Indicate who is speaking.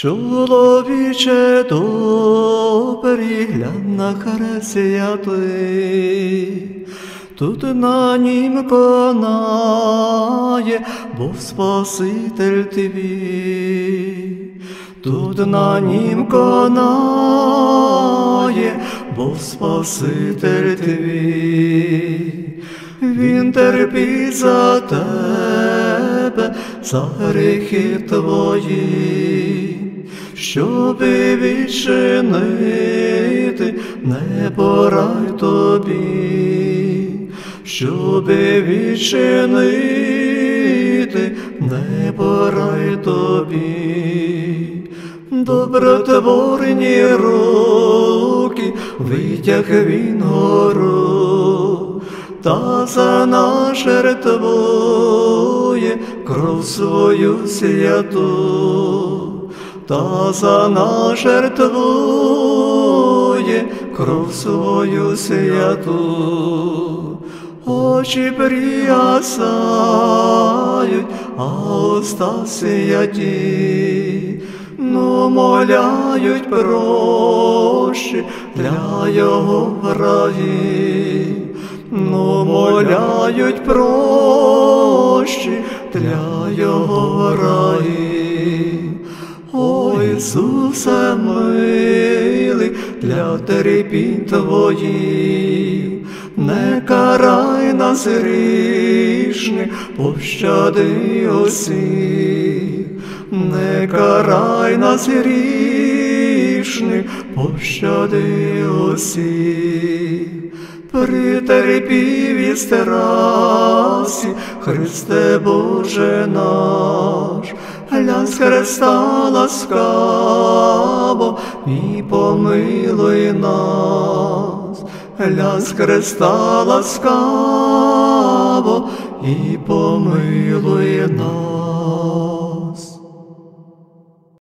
Speaker 1: Чоловіче добрий, глянь на хрест святий, тут на нім конає, Бог Спаситель твій, тут на нім конає, Бог Спаситель твій. Він терпить за тебе, за гріхи твої, щоби відчинити небо рай тобі, щоби відчинити небо рай тобі. Добротворні руки витяг він гору, та за нас жертвує кров свою святу, та за нас жертвує кров свою святу. Очі приясають, а уста святі, ну моляють прощі для його раї, ну моляють прощі для його раї. О Ісусе милий, для терпінь Твоїх, не карай нас грішних, пощади усіх, не карай нас грішних, пощади усіх. Притерпів і старасі, Христе Боже наш, з Христа ласкаво і помилуй нас, з Христа ласкаво і помилуй нас.